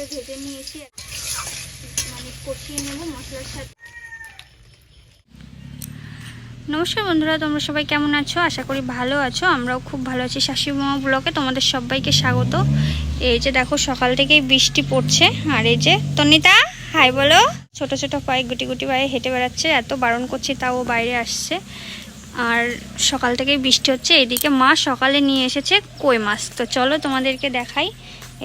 ভালোভাবে ভেজে নিয়েছি। মানে কষিয়ে নেব মশলার সাথে। নমস্কার বন্ধুরা, তোমরা সবাই কেমন আছো? আশা করি ভালো আছো। আমরাও খুব ভালো আছি। শাশুড়িমা ব্লকে তোমাদের সবাইকে স্বাগত। এই যে দেখো, সকাল থেকেই বৃষ্টি পড়ছে। আর এই যে তনিতা হাই বলো। ছোট ছোট পায়ে গুটি গুটি পায়ে হেঁটে বেড়াচ্ছে, এত বারণ করছি, তাও বাইরে আসছে। আর সকাল থেকেই বৃষ্টি হচ্ছে। এদিকে মা সকালে নিয়ে এসেছে কই মাছ। তো চলো তোমাদেরকে দেখাই।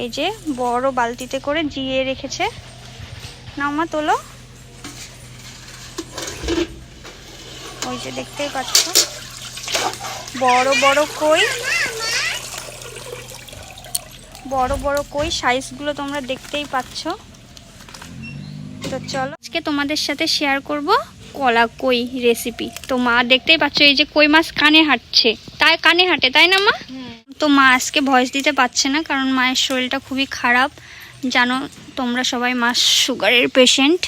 এই যে বড় বালতিতে করে জিয়ে রেখেছে। নাও মা, তোলো। ওই যে দেখতেই পাচ্ছ। বড় বড় কই। বড় বড় কই সাইজগুলো তোমরা দেখতেই পাচ্ছ। তো চলো, আজকে তোমাদের সাথে শেয়ার করব কলা কই রেসিপি তো মা দেখতেই পাচ্ছ, এই যে কই মাছ কানে হাঁটছে। তাই কানে হাঁটে, তাই না মা? তো মা আজকে ভয়েস দিতে পারছে না, কারণ মায়ের শরীরটা খুবই খারাপ। জানো, তোমরা সবাই মা সুগারের পেশেন্ট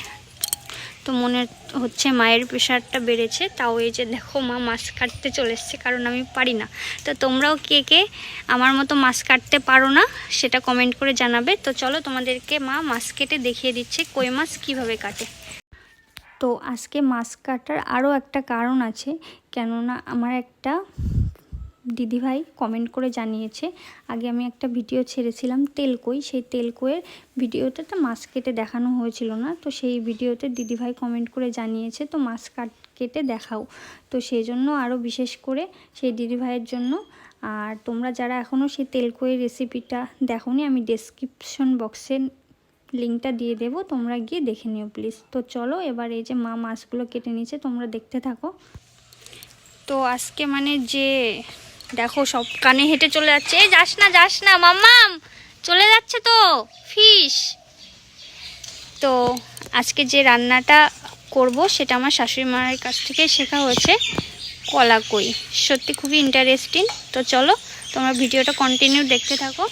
তো মনে হচ্ছে মায়ের প্রেশারটা বেড়েছে, তাও এই যে দেখো মা মাছ কাটতে চলে এসছে, কারণ আমি পারি না। তো তোমরাও কে কে আমার মতো মাছ কাটতে পারো না, সেটা কমেন্ট করে জানাবে। তো চলো তোমাদেরকে মা মাছ কেটে দেখিয়ে দিচ্ছে, কই মাছ কীভাবে কাটে। তো আজকে মাছ কাটার আরও একটা কারণ আছে, কেননা আমার একটা দিদিভাই কমেন্ট করে জানিয়েছে। আগে আমি একটা ভিডিও ছেড়েছিলাম তেলকই, সেই তেলকইয়ের ভিডিওতে তো মাছ কেটে দেখানো হয়েছিল না, তো সেই ভিডিওতে দিদিভাই কমেন্ট করে জানিয়েছে, তো মাছ কাট, কেটে দেখাও। তো সেই জন্য আরও বিশেষ করে সেই দিদিভাইয়ের জন্য, আর তোমরা যারা এখনও সেই তেলকইয়ের রেসিপিটা দেখোনি, আমি ডেসক্রিপশন বক্সে লিঙ্কটা দিয়ে দেবো, তোমরা গিয়ে দেখে নিও প্লিজ তো চলো এবার এই যে মা মাছগুলো কেটে নিয়েছে, তোমরা দেখতে থাকো। তো আজকে মানে যে দেখো সব কানে হেঁটে চলে যাচ্ছে। এই যাস না যাস না, মাম্মাম, চলে যাচ্ছে তো ফিশ তো আজকে যে রান্নাটা করব সেটা আমার শাশুড়ি মায়ের কাছ থেকে শেখা হয়েছে কলা কই সত্যি খুবই ইন্টারেস্টিং তো চলো, তোমরা ভিডিওটা কন্টিনিউ দেখতে থাকো।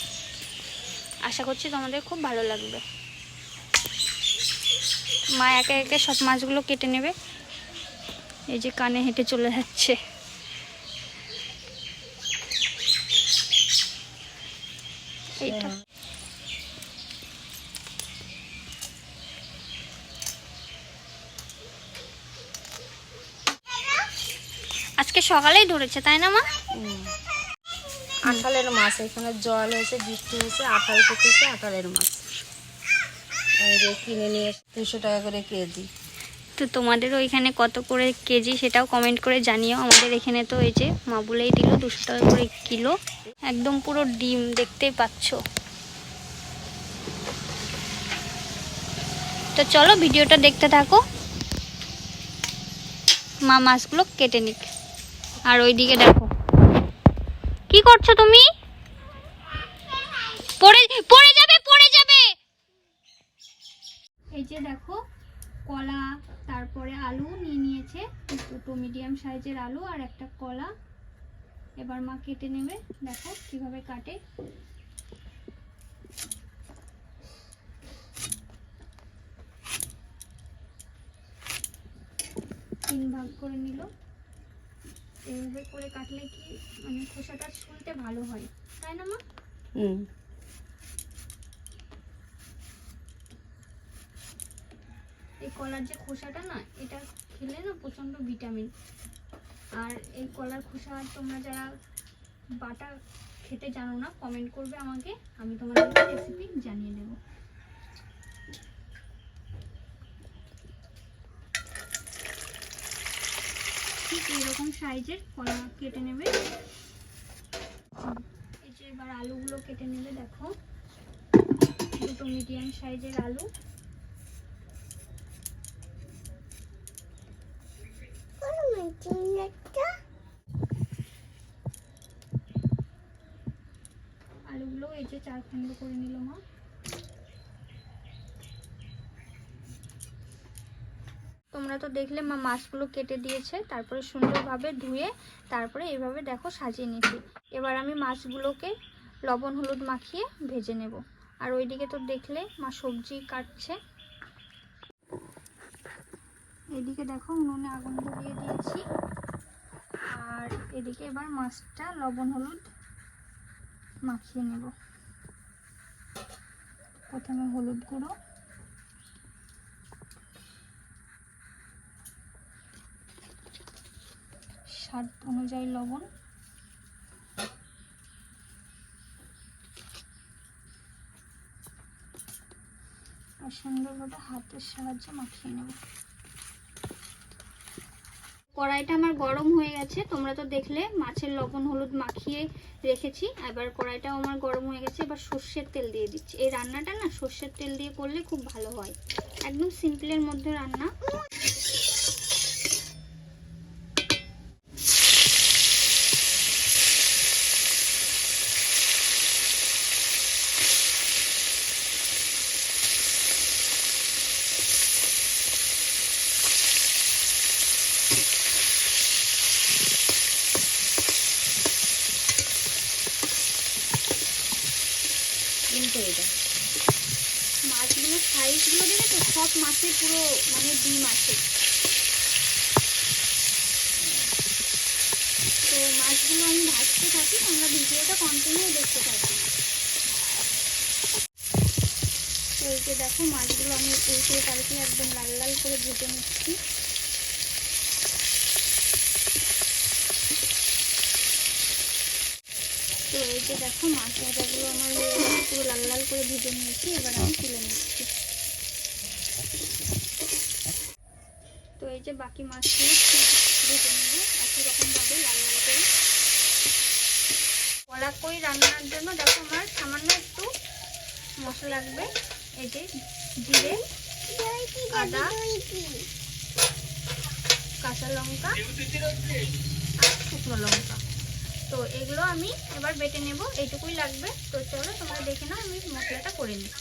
আশা করছি তোমাদের খুব ভালো লাগবে। মা একে একে সব মাছগুলো কেটে নেবে। এই যে কানে হেঁটে চলে যাচ্ছে। আজকে সকালেই ধরেছে, তাই না মা? আঠালের মাছ, এখানে জল হয়েছে, বৃষ্টি হয়েছে, আঠাল পেতেছে আঠালের মাছ। কিনে নিয়ে দুশো টাকা করে কেজি। তো তোমাদের ওইখানে কত করে কেজি সেটাও কমেন্ট করে জানিও। আমাদের এখানে তো এই যে মা বলেই দিল দুশো টাকা করে কিলো। একদম পুরো ডিম দেখতেই পাচ্ছ। তো চলো ভিডিওটা দেখতে থাকো। মা মাছগুলো কেটে নিক। আর ওইদিকে দেখো। কি করছ তুমি? পড়ে পড়ে যাবে পড়ে যাবে! এই যে দেখো, কলা তারপরে আলু নিয়ে নিয়েছে দুটো মিডিয়াম সাইজের আলু আর একটা কলা। এবার মা কেটে নেবে, দেখো কীভাবে কাটে। তিন ভাগ করে নিল। এইভাবে করে কাটলে কি মানে খোসাটা শুনতে ভালো হয়, তাই না মা? হুম। এই কলার যে খোসাটা না, এটা খেলে না প্রচণ্ড ভিটামিন। আর এই কলার খোসা তোমরা যারা বাটা খেতে জানো না কমেন্ট করবে আমাকে, আমি তোমাদেরকে রেসিপি জানিয়ে দেব ঠিক এরকম সাইজের কলা কেটে নেবে। এই যে এবার আলুগুলো কেটে নেবে, দেখো। দুটো মিডিয়াম সাইজের আলু। আলুগুলো এই যে চার খণ্ড করে নিল মা। তোমরা তো দেখলে মা মাছগুলো কেটে দিয়েছে, তারপরে সুন্দরভাবে ধুয়ে তারপরে এইভাবে দেখো সাজিয়ে নিয়েছি। এবার আমি মাছগুলোকে লবণ হলুদ মাখিয়ে ভেজে নেব। আর ওইদিকে তো দেখলে মা সবজি কাটছে। এদিকে দেখো উনুনে আগুন ধরিয়ে দিয়েছি। আর এদিকে এবার মাছটা লবণ, হলুদ মাখিয়ে নেব। প্রথমে হলুদ গুঁড়ো। স্বাদ অনুযায়ী লবণ। আর সুন্দরভাবে হাতের সাহায্যে মাখিয়ে নেব। কড়াইটা আমার গরম হয়ে গেছে। তোমরা তো দেখলে, মাছের লবণ, হলুদ মাখিয়ে রেখেছি। এবার কড়াইটাও আমার গরম হয়ে গেছে। এবার সর্ষের তেল দিয়ে দিচ্ছি। এই রান্নাটা না, সর্ষের তেল দিয়ে করলে খুব ভালো হয়। একদম সিম্পলের মধ্যে রান্না কিন্তু এটা মাছগুলোর সাইজগুলো দেখে তো সব মাছে পুরো মানে ডিম আছে। তো মাছগুলো আমি ভাজতে থাকি, তোমরা ভিডিওটা কন্টিনিউ দেখতে থাকি। তো এই যে দেখো, মাছগুলো আমি উল্টে পাল্টে একদম লাল লাল করে ভেজে নিচ্ছি। তো এই যে দেখো, মাছ ভাজাগুলো আমার পুরো লাল লাল করে ভেজে নিয়েছি, এবার আমি তুলে নিচ্ছি তো এই যে বাকি মাছগুলো ভেজে নেব একই রকমভাবে লাল লাল করে। কই রান্নার জন্য দেখো আমার সামান্য একটু মশলা লাগবে। এই যে জিরে, আদা, কাঁচা লঙ্কা, আর শুকনো লঙ্কা। তো এগুলো আমি এবার বেটে নেব, এইটুকুই লাগবে। তো চলো তোমরা দেখে নাও আমি মশলাটা করে নিই।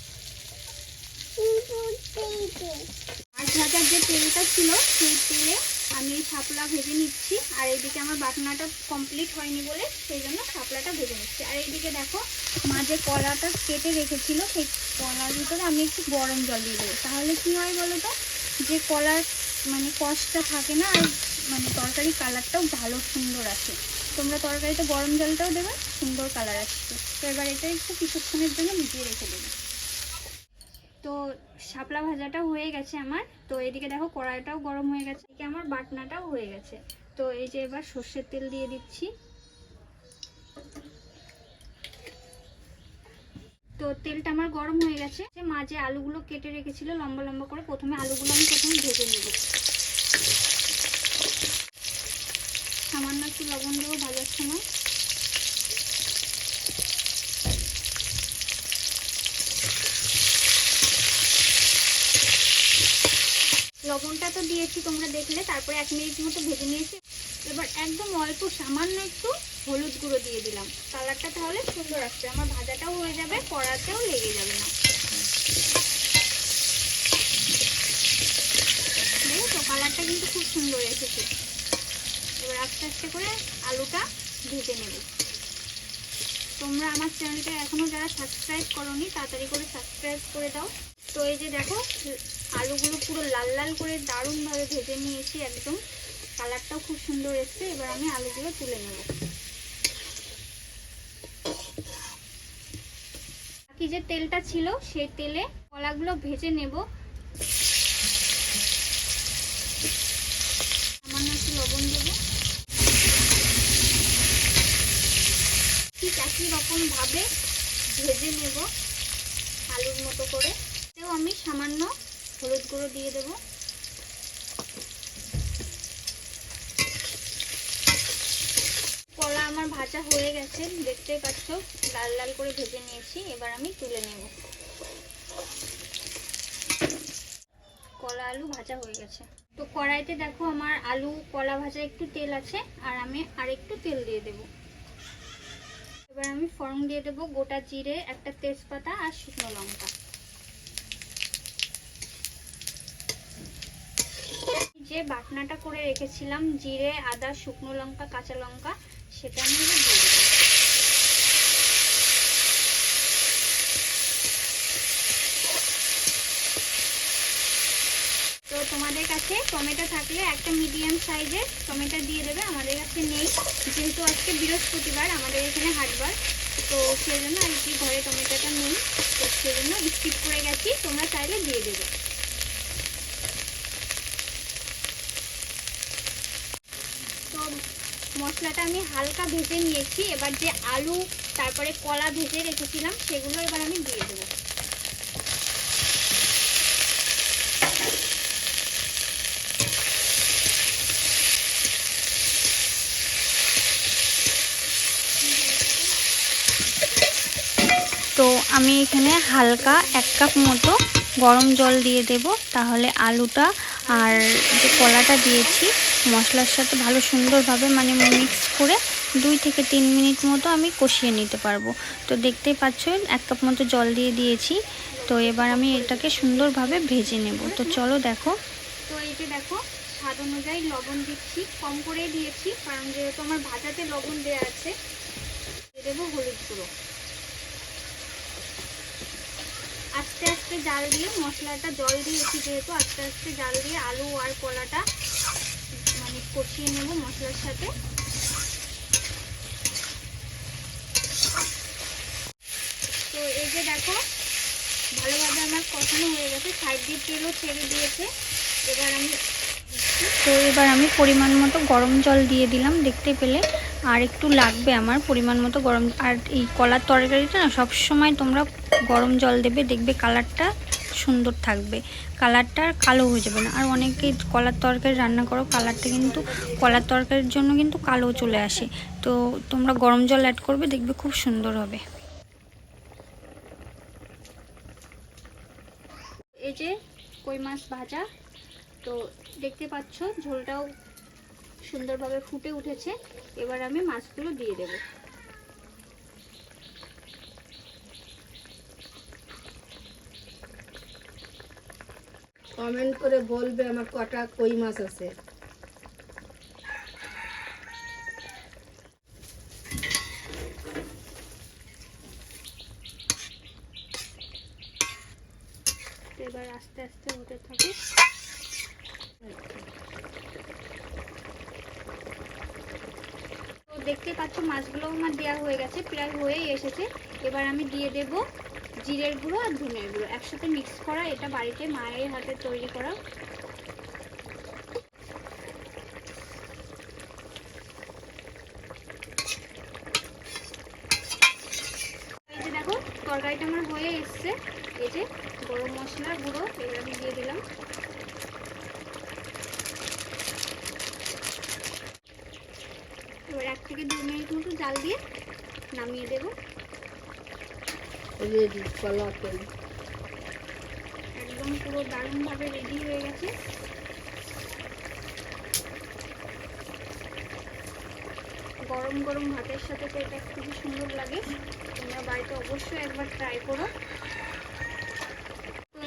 ভাজার যে তেলটা ছিল, সেই তেলে আমি শাপলা ভেজে নিচ্ছি। আর এইদিকে আমার বাটনাটা কমপ্লিট হয়নি বলে সেই জন্য শাপলাটা ভেজে নিচ্ছি। আর এইদিকে দেখো, মা যে কলাটা কেটে রেখেছিল, সেই কলার ভিতরে আমি একটু গরম জল দিয়ে দেবো। তাহলে কী হয় বলো তো, যে কলার মানে কষটা থাকে না, আর মানে তরকারি কালারটাও ভালো সুন্দর আসে। তোমরা তরকারিতে গরম জলটাও দেবে, সুন্দর কালার আসছে তো এবার এটা একটু কিছুক্ষণের জন্য ভিজিয়ে রেখে দেবে। তো শাপলা ভাজাটা হয়ে গেছে আমার। তো এদিকে দেখো কড়াইটাও গরম হয়ে গেছে, এদিকে আমার বাটনাটাও হয়ে গেছে। তো এই যে এবার সর্ষের তেল দিয়ে দিচ্ছি। তো তেলটা আমার গরম হয়ে গেছে। যে মাঝে আলুগুলো কেটে রেখেছিল, লম্বা লম্বা করে। প্রথমে আলুগুলো আমি প্রথমে ভেজে নেব। সামান্য একটু লবণ দেবো ভাজার সময়। লবণটা তো দিয়েছি, তোমরা দেখলে। তারপরে এক মিনিট মতো ভেজে নিয়েছি। এবার একদম অল্প, সামান্য একটু হলুদ গুঁড়ো দিয়ে দিলাম। কালারটা তাহলে সুন্দর আসছে। আমার ভাজাটাও হয়ে যাবে, কড়াতেও লেগে যাবে না। কালারটা কিন্তু খুব সুন্দর এসেছে। এবার আস্তে আস্তে করে আলুটা ভেজে নেব। তোমরা আমার চ্যানেলটা এখনও যারা সাবস্ক্রাইব করোনি, তাড়াতাড়ি করে সাবস্ক্রাইব করে দাও। তো এই যে দেখো, আলুগুলো পুরো লাল লাল করে দারুণভাবে ভেজে নিয়েছি একদম। কালারটাও খুব সুন্দর এসছে, এবার আমি আলুগুলো তুলে নেব। বাকি যে তেলটা ছিল, সেই তেলে কলাগুলো ভেজে নেব। সামান্য একটু লবণ দেবো। ঠিক একই রকম ভাবে ভেজে নেব আলুর মতো করে। তেও আমি সামান্য হলুদ গুঁড়ো দিয়ে দেব। কলা আমার ভাজা হয়ে গেছে, দেখতেই পাচ্ছ, লাল লাল করে ভেজে নিয়েছি, এবার আমি তুলে নেব। কলা আলু ভাজা হয়ে গেছে। তো কড়াইতে দেখো আমার আলু, কলা ভাজা একটু তেল আছে, আর আমি আর একটু তেল দিয়ে দেব। এবার আমি ফড়ং দিয়ে দেব গোটা জিরে, একটা তেজপাতা আর শুকনো লঙ্কা। যে বাটনাটা করে রেখেছিলাম, জিরে, আদা, শুকনো লঙ্কা, কাঁচা লঙ্কা, সেটা আমি দিয়ে দেবো। তো তোমাদের কাছে টমেটো থাকলে একটা মিডিয়াম সাইজের টমেটো দিয়ে দেবে, আমাদের কাছে নেই। যেহেতু আজকে বৃহস্পতিবার, আমাদের এখানে হাটবার তো সেই জন্য আর কি ঘরে টমেটোটা নেই। তো সেই জন্য স্কিপ করে হালকা ভেজে নিয়েছি। এবার যে আলু, তারপরে কলা ভেজে রেখেছিলাম, সেগুলো এবার আমি দিয়ে দেবো। তো আমি এখানে হালকা এক কাপ মতো গরম জল দিয়ে দেব। তাহলে আলুটা আর যে কলাটা দিয়েছি মশলার সাথে ভালো সুন্দরভাবে মানে মিক্স করে দুই থেকে তিন মিনিট মতো আমি কষিয়ে নিতে পারব। তো দেখতেই পাচ্ছ এক কাপ মতো জল দিয়ে দিয়েছি। তো এবার আমি এটাকে সুন্দরভাবে ভেজে নেব। তো চলো দেখো। তো এই যে দেখো, স্বাদ অনুযায়ী লবণ দিচ্ছি। কম করেই দিয়েছি, কারণ যেহেতু আমার ভাজাতে লবণ দেওয়া আছে দেবো হলুদ গুঁড়ো। আস্তে আস্তে জাল দিয়ে মশলাটা জল দিয়েছি যেহেতু, আস্তে আস্তে জাল দিয়ে আলু আর কলাটা কষিয়ে নেব মশলার সাথে। তো এই যে দেখো, ভালোভাবে আমার কষানো হয়ে গেছে। সাইড তেলও ছেড়ে দিয়েছে। এবার আমি তো এবার আমি পরিমাণ মতো গরম জল দিয়ে দিলাম, দেখতে পেলে। আর একটু লাগবে আমার পরিমাণ মতো গরম। আর এই কলার তরকারিটা না সব সময় তোমরা গরম জল দেবে, দেখবে কালারটা সুন্দর থাকবে। কালারটা আর কালো হয়ে যাবে না। আর অনেকেই কলার তরকারি রান্না করো, কালারটা কিন্তু কলার তরকারির জন্য কিন্তু কালো চলে আসে। তো তোমরা গরম জল অ্যাড করবে, দেখবে খুব সুন্দর হবে। এই যে কই মাছ ভাজা, তো দেখতে পাচ্ছ ঝোলটাও সুন্দরভাবে ফুটে উঠেছে। এবার আমি মাছগুলো দিয়ে দেব। কমেন্ট করে বলবে আমার কটা কই মাছ আছে। এবার আস্তে আস্তে হতে থাকে। দেখতে পাচ্ছ মাছগুলো আমার দেওয়া হয়ে গেছে, প্রায় হয়েই এসেছে। এবার আমি দিয়ে দেব জিরের গুঁড়ো আর ধনের গুঁড়ো। একসাথে মিক্স করা, এটা বাড়িতে মায়ের হাতে তৈরি করা। দেখো, তরকারিটা আমার হয়ে এসছে। এই যে গরম মশলার গুঁড়ো এবার আমি দিয়ে দিলাম। এবার এক থেকে দু মিনিট মতো জাল দিয়ে নামিয়ে দেবো। রেডি কলা কই একদম পুরো দারুণভাবে রেডি হয়ে গেছে। গরম গরম ভাতের সাথে তো এটা খুবই সুন্দর লাগে। তোমরা বাড়িতে অবশ্যই একবার ট্রাই করো।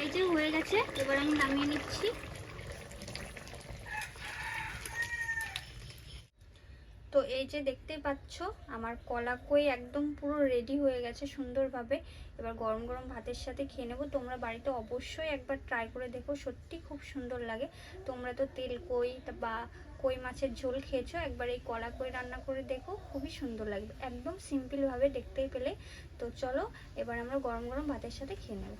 এই যে হয়ে গেছে, এবার আমি নামিয়ে নিচ্ছি। এই যে দেখতেই পাচ্ছ, আমার কলা কই একদম পুরো রেডি হয়ে গেছে সুন্দরভাবে। এবার গরম গরম ভাতের সাথে খেয়ে নেব। তোমরা বাড়িতে অবশ্যই একবার ট্রাই করে দেখো, সত্যি খুব সুন্দর লাগে। তোমরা তো তেল কই বা কই মাছের ঝোল খেয়েছো, একবার এই কলা কই রান্না করে দেখো, খুবই সুন্দর লাগবে। একদম সিম্পলভাবে দেখতেই পেলে। তো চলো, এবার আমরা গরম গরম ভাতের সাথে খেয়ে নেব।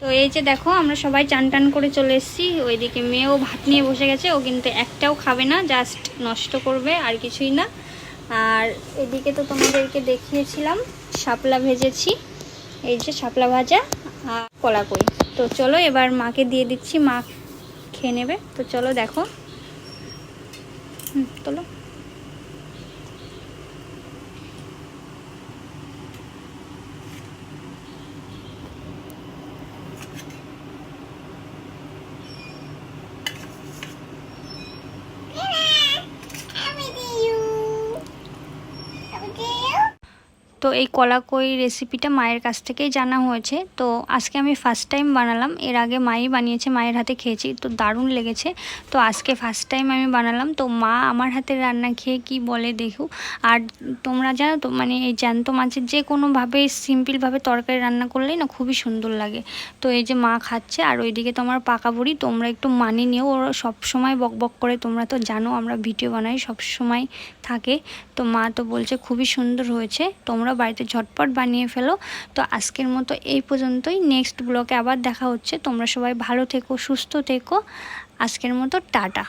তো এই যে দেখো, আমরা সবাই চান টান করে চলে এসেছি। ওইদিকে মেয়েও ভাত নিয়ে বসে গেছে, ও কিন্তু একটাও খাবে না জাস্ট নষ্ট করবে, আর কিছুই না। আর এদিকে তো তোমাদেরকে দেখিয়েছিলাম, শাপলা ভেজেছি, এই যে শাপলা ভাজা আর কলা কই। তো চলো এবার মাকে দিয়ে দিচ্ছি, মা খেয়ে নেবে। তো চলো দেখো। হুম চলো তো এই কলা কই রেসিপিটা মায়ের কাছ থেকেই জানা হয়েছে। তো আজকে আমি ফার্স্ট টাইম বানালাম। এর আগে মাই বানিয়েছে, মায়ের হাতে খেয়েছি, তো দারুণ লেগেছে। তো আজকে ফার্স্ট টাইম আমি বানালাম। তো মা আমার হাতে রান্না খেয়ে কি বলে দেখো। আর তোমরা জানো তো মানে এই জ্যান্ত মাছের যে কোনোভাবে সিম্পলভাবে তরকারি রান্না করলেই না খুবই সুন্দর লাগে। তো এই যে মা খাচ্ছে, আর ওইদিকে তোমার পাকা বুড়ি, তোমরা একটু মানি নিও। ওরা সব সময় বক বক করে তোমরা তো জানো, আমরা ভিডিও বানাই, সব সময় থাকে। তো মা তো বলছে খুবই সুন্দর হয়েছে। তোমরা বাড়িতে ঝটপট বানিয়ে ফেলো। তো আজকের মতো এই পর্যন্তই। নেক্সট ব্লকে আবার দেখা হচ্ছে। তোমরা সবাই ভালো থেকো, সুস্থ থেকো। আজকের মতো টাটা।